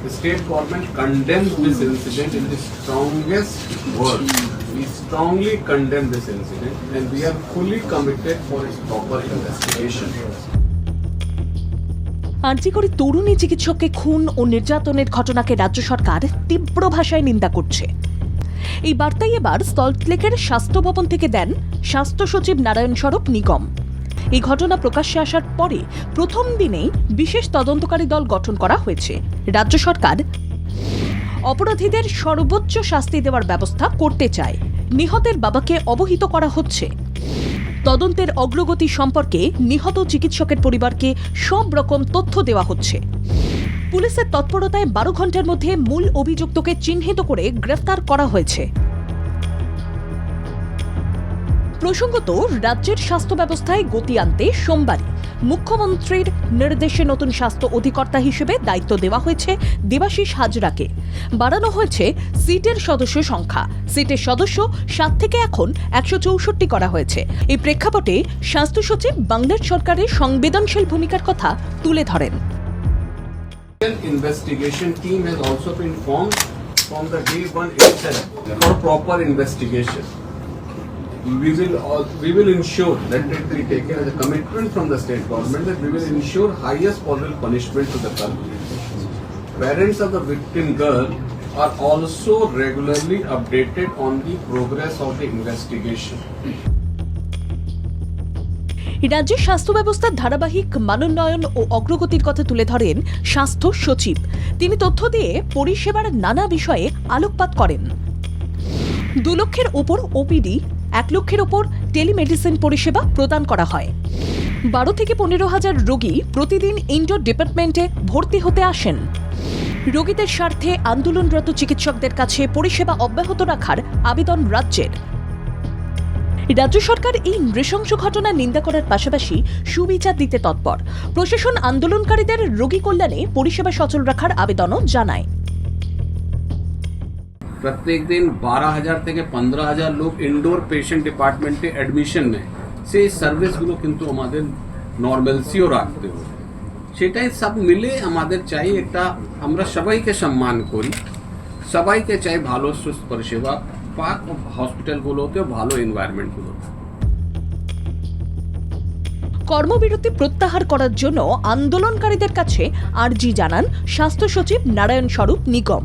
The state government condemns this incident in the strongest words. We strongly condemn this incident and we are fully committed for its proper investigation. আর্জিকরে তরুণী চিকিৎসককে খুন ও নির্যাতনের ঘটনাকে রাজ্য সরকার তীব্র ভাষায় নিন্দা করছে এই বার্তাই এবার সল্টলেকের স্বাস্থ্য ভবন থেকে দেন স্বাস্থ্য সচিব নারায়ণ স্বরূপ নিগম এই ঘটনা প্রকাশ্যে আসার পরে প্রথম দিনেই বিশেষ তদন্তকারী দল গঠন করা হয়েছে। রাজ্য সরকার অপরাধীদের সর্বোচ্চ শাস্তি দেওয়ার ব্যবস্থা করতে চায়। নিহতের বাবাকে অবহিত করা হচ্ছে। তদন্তের অগ্রগতি সম্পর্কে নিহত চিকিৎসকের পরিবারকে সব রকম তথ্য দেওয়া হচ্ছে। পুলিশের তৎপরতায় বারো ঘণ্টার মধ্যে মূল অভিযুক্তকে চিহ্নিত করে গ্রেফতার করা হয়েছে। প্রসঙ্গত, রাজ্যের স্বাস্থ্য ব্যবস্থায় গতি আনতে সোমবারই মুখ্যমন্ত্রীর নির্দেশে নতুন স্বাস্থ্য অধিকর্তা হিসেবে দায়িত্ব দেওয়া হয়েছে দেবাশিস হাজরাকে। বাড়ানো হয়েছে সিটের সদস্য সংখ্যা। সিটের সদস্য সাত থেকে এখন একশো চৌষট্টি করা হয়েছে। এই প্রেক্ষাপটে স্বাস্থ্য সচিব বাংলার সরকারের সংবেদনশীল ভূমিকার কথা তুলে ধরেন। For proper investigation. We will, al- we will ensure that it be taken as a commitment from the state government that we will ensure highest possible punishment to the culprit. Parents of the victim girl are also regularly updated on the progress of the investigation. রাজ্যের স্বাস্থ্য ব্যবস্থার ধারাবাহিক মানোন্নয়ন ও অগ্রগতির কথা তুলে ধরেন স্বাস্থ্য সচিব তিনি তথ্য দিয়ে পরিষেবার নানা বিষয়ে আলোকপাত করেন দু লক্ষের ওপর ওপিডি এক লক্ষের ওপর টেলিমেডিসিন পরিষেবা প্রদান করা হয়। বারো থেকে পনেরো হাজার রোগী প্রতিদিন ইনডোর ডিপার্টমেন্টে ভর্তি হতে আসেন। রোগীদের স্বার্থে আন্দোলনরত চিকিৎসকদের কাছে পরিষেবা অব্যাহত রাখার আবেদন রাজ্যের। রাজ্য সরকার এই নৃশংস ঘটনার নিন্দা করার পাশাপাশি সুবিচার দিতে তৎপর। প্রশাসন আন্দোলনকারীদের রোগী কল্যাণে পরিষেবা সচল রাখার আবেদনও জানায়। প্রত্যেক দিন বারো হাজার থেকে পনেরো হাজার লোক ইনডোর পেশেন্ট ডিপার্টমেন্টে অ্যাডমিশন নেয় সেই সার্ভিসগুলো কিন্তু আমাদের নর্মালসিও রাখতে হবে সেটাই সব মিলে আমাদের চাই একটা আমরা সবাইকে সম্মান করি সবাইকে চাই ভালো সুস্থ পরিষেবা পাক হসপিটালগুলোতেও ভালো এনভায়রনমেন্টগুলোতে কর্মবিরতি প্রত্যাহার করার জন্য আন্দোলনকারীদের কাছে আর্জি জানান স্বাস্থ্য সচিব নারায়ণ স্বরূপ নিগম।